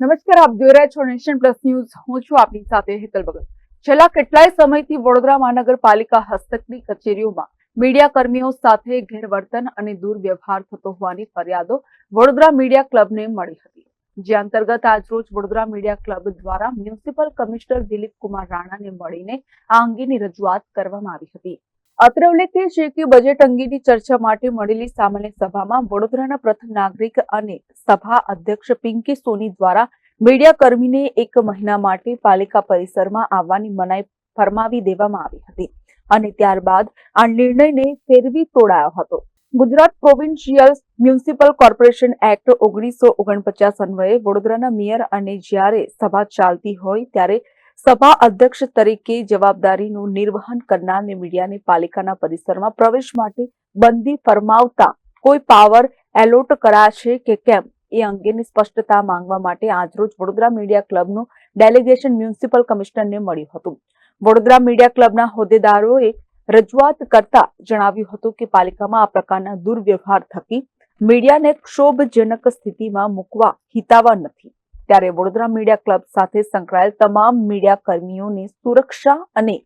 નમસ્કાર, આપ જોઈ રહ્યા છો નેશન પ્લસ ન્યૂઝ. હું છું આપની સાથે હેતલ ભગત. છેલ્લા કેટલાય સમયથી વડોદરા મહાનગરપાલિકા હસ્તકની કચેરીઓમાં મીડિયા કર્મીઓ સાથે ગેરવર્તન અને દુર્વ્યવહાર થતો હોવાની ફરિયાદો વડોદરા મીડિયા ક્લબને મળી હતી. જે અંતર્ગત આજરોજ વડોદરા મીડિયા ક્લબ દ્વારા મ્યુનિસિપલ કમિશનર દિલીપ કુમાર રાણાને મળીને આ અંગેની રજૂઆત કરવામાં આવી હતી. અત્રે ઉલ્લેખનીય છે કે બજેટ અંગેની ચર્ચા માટે મળેલી સામાન્ય સભામાં વડોદરાના પ્રથમ નાગરિક અને સભા અધ્યક્ષ પિંકી સોની દ્વારા મીડિયા કર્મીને એક મહિના માટે પાલિકા પરિસરમાં આવવાની મનાઈ ફરમાવી દેવામાં આવી હતી અને ત્યારબાદ આ નિર્ણયને ફેરવી તોડાયો હતો. Gujarat provincial municipal corporation act ઓગણીસો ઓગણપચાસ અન્વયે વડોદરાના મેયર અને જ્યારે સભા ચાલતી હોય ત્યારે સભા અધ્યક્ષ તરીકે જવાબદારીનું નિર્વહન કરનારને મીડિયાને પાલિકાના પરિસરમાં પ્રવેશ માટે બંદી ફરમાવતા કોઈ પાવર એલોટ કરાશે કે કેમ એ અંગેની સ્પષ્ટતા માંગવા માટે આજરોજ વડોદરા મીડિયા ક્લબનું ડેલિગેશન મ્યુનિસિપલ કમિશનરને મળ્યું હતું. વડોદરા મીડિયા ક્લબના હોદ્દેદારોએ રજૂઆત કરતા જણાવ્યું હતું કે પાલિકામાં આ પ્રકારના દુર્વ્યવહાર થકી મીડિયાને ક્ષોભજનક સ્થિતિમાં મૂકવા હિતાવા નથી. ત્યારે વડોદરા મીડિયા ક્લબ સાથે સંકળાયેલ તમામ મીડિયા કર્મીઓની સુરક્ષા અને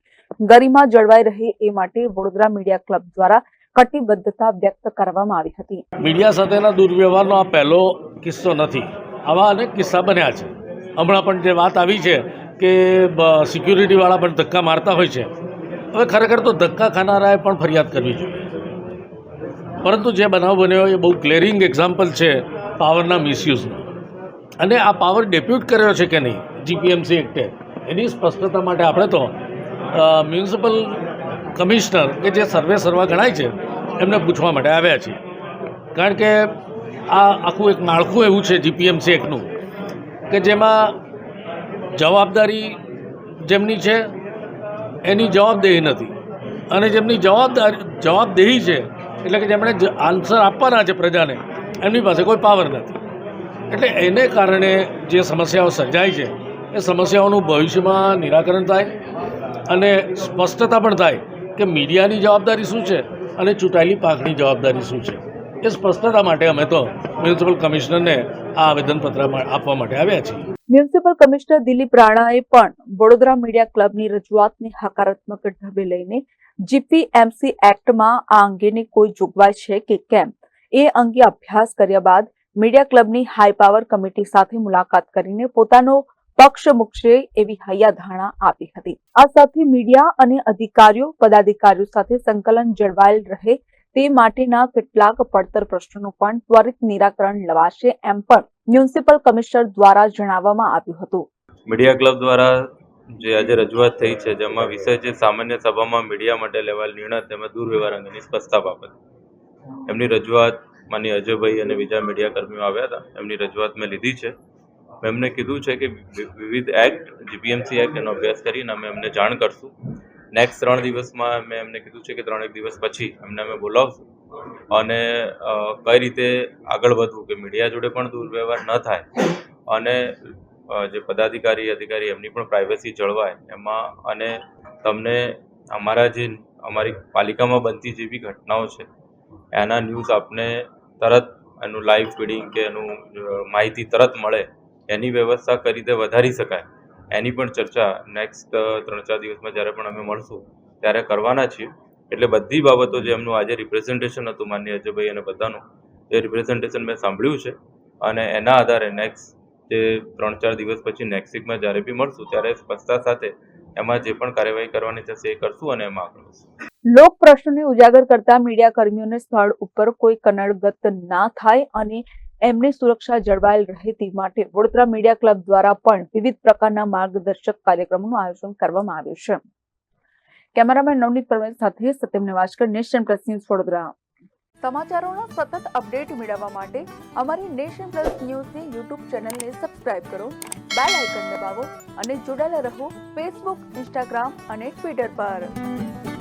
ગરિમા જળવાઈ રહે એ માટે વડોદરા મીડિયા ક્લબ દ્વારા કટિબદ્ધતા વ્યક્ત કરવામાં આવી હતી. મીડિયા સાથેના દુર્વ્યવહારનો આ પહેલો કિસ્સો નથી. આવા અનેક કિસ્સા બન્યા છે. હમણાં પણ જે વાત આવી છે કે સિક્યુરિટીવાળા પણ ધક્કા મારતા હોય છે. હવે ખરેખર તો ધક્કા ખાનારાએ પણ ફરિયાદ કરવી જોઈએ. પરંતુ જે બનાવ બન્યો એ બહુ ક્લિયરિંગ એક્ઝામ્પલ છે પાવરના મિસયુઝનો અને આ પાવર ડેપ્યુટ કર્યો છે કે નહીં? જીપીએમસી એક્ટે એની સ્પષ્ટતા માટે આપણે તો મ્યુનિસિપલ કમિશનર કે જે સર્વે સર્વા ગણાય છે, એમને પૂછવા માટે આવ્યા છીએ. કારણ કે આ આખું એક માળખું એવું છે જીપીએમસી એક્ટનું કે જેમાં જવાબદારી જેમની છે, એની જવાબદેહી નથી. અને જેમની જવાબદારી, જવાબદેહી છે, એટલે કે જેમણે આન્સર આપવાના છે પ્રજાને, એમની પાસે કોઈ પાવર નથી. એટલે એને કારણે જે સમસ્યાઓ સર્જાય છે, એ સમસ્યાઓનું ભવિષ્યમાં નિરાકરણ થાય અને સ્પષ્ટતા પણ થાય કે મીડિયાની જવાબદારી શું છે અને ચૂંટાયેલી પાકની જવાબદારી શું છે. એ સ્પષ્ટતા માટે અમે તો મ્યુનિસિપલ કમિશનરને આ આવેદનપત્ર આપવા માટે આવ્યા છીએ. મ્યુનિસિપલ કમિશનર દિલીપ રાણાએ પણ વડોદરા મીડિયા ક્લબની રજૂઆતને હકારાત્મક ઢબે લઈને જીપીએમસી એક્ટમાં આ અંગેની કોઈ જોગવાઈ છે કે કેમ? એ અંગે અભ્યાસ કર્યા બાદ મીડિયા ક્લબની હાઈ પાવર કમિટી સાથે મુલાકાત કરીને પોતાનો પક્ષ મૂકશે એવી હૈયાધારણા આપી હતી. આ સાથે મીડિયા અને અધિકારીઓ, પદાધિકારીઓ સાથે સંકલન જળવાયેલ રહે તે માટેના કેટલાક પડતર પ્રશ્નોનું પણ ત્વરિત નિરાકરણ લવાશે એમ પણ મ્યુનિસિપલ કમિશનર દ્વારા જણાવવામાં આવ્યું હતું. મીડિયા ક્લબ દ્વારા જે આજે રજૂઆત થઈ છે, જેમાં વિષય છે, સામાન્ય સભામાં મીડિયા માટે લેવાયેલ નિર્ણય તેમજ દુર્વ્યવહાર અંગેની સ્પષ્ટતા બાબત. એમની રજૂઆત માની અજયભાઈ અને બીજા મીડિયા કર્મીઓ આવ્યા હતા. એમની રજૂઆત મેં લીધી છે. મેં એમને કીધું છે કે વિવિધ એક્ટ જીપીએમસી એક્ટ એનો અભ્યાસ કરીને અમે એમને જાણ કરશું. નેક્સ્ટ ત્રણ દિવસમાં મેં એમને કીધું છે કે ત્રણેક દિવસ પછી એમને અમે બોલાવશું. અને કઈ રીતે આગળ વધવું કે મીડિયા જોડે પણ દુર્વ્યવહાર ન થાય. અને જે પદાધિકારી, અધિકારી એમની પણ પ્રાઇવસી જળવાય. એમાં, અને તમને અમારા જે, અમારી પાલિકામાં બનતી જેવી ઘટનાઓ છે, એના ન્યૂઝ આપને તરત એનું લાઈવ ફીડિંગ કે એનું માહિતી તરત મળે, એની વ્યવસ્થા કઈ રીતે વધારી શકાય, એની પણ ચર્ચા નેક્સ્ટ ત્રણ ચાર દિવસમાં જ્યારે પણ અમે મળશું, ત્યારે કરવાના છીએ. એટલે બધી બાબતો જે એમનું આજે રિપ્રેઝન્ટેશન હતું માન્ય અજયભાઈ અને બધાનું, એ રિપ્રેઝન્ટેશન મેં સાંભળ્યું છે. અને એના આધારે નેક્સ્ટ જે ત્રણ ચાર દિવસ પછી નેક્સ્ટ જ્યારે બી મળશું, ત્યારે સ્પષ્ટતા સાથે એમાં જે પણ કાર્યવાહી કરવાની થશે એ કરશું અને એમાં આગળ લોક પ્રશ્નોને ઉજાગર કરતા મીડિયા કર્મીઓને સ્થળ ઉપર કોઈ કનડગત ના થાય અને એમની સુરક્ષા જળવાયેલ રહે તે માટે વડોદરા મીડિયા ક્લબ દ્વારા પણ વિવિધ પ્રકારના માર્ગદર્શક કાર્યક્રમોનું આયોજન કરવામાં આવ્યું છે. કેમેરામેન નવનીત પરમેશ સાથે Satyam Nivaskar nation plus news Vadodara. સમાચારોનો સતત અપડેટ મેળવવા માટે અમારી નેશન પ્લસ ન્યૂઝની યુટ્યુબ ચેનલને સબસ્ક્રાઇબ કરો, બેલ આઇકન દબાવો અને જોડાયેલા રહો ફેસબુક, ઇન્સ્ટાગ્રામ અને ટ્વિટર પર.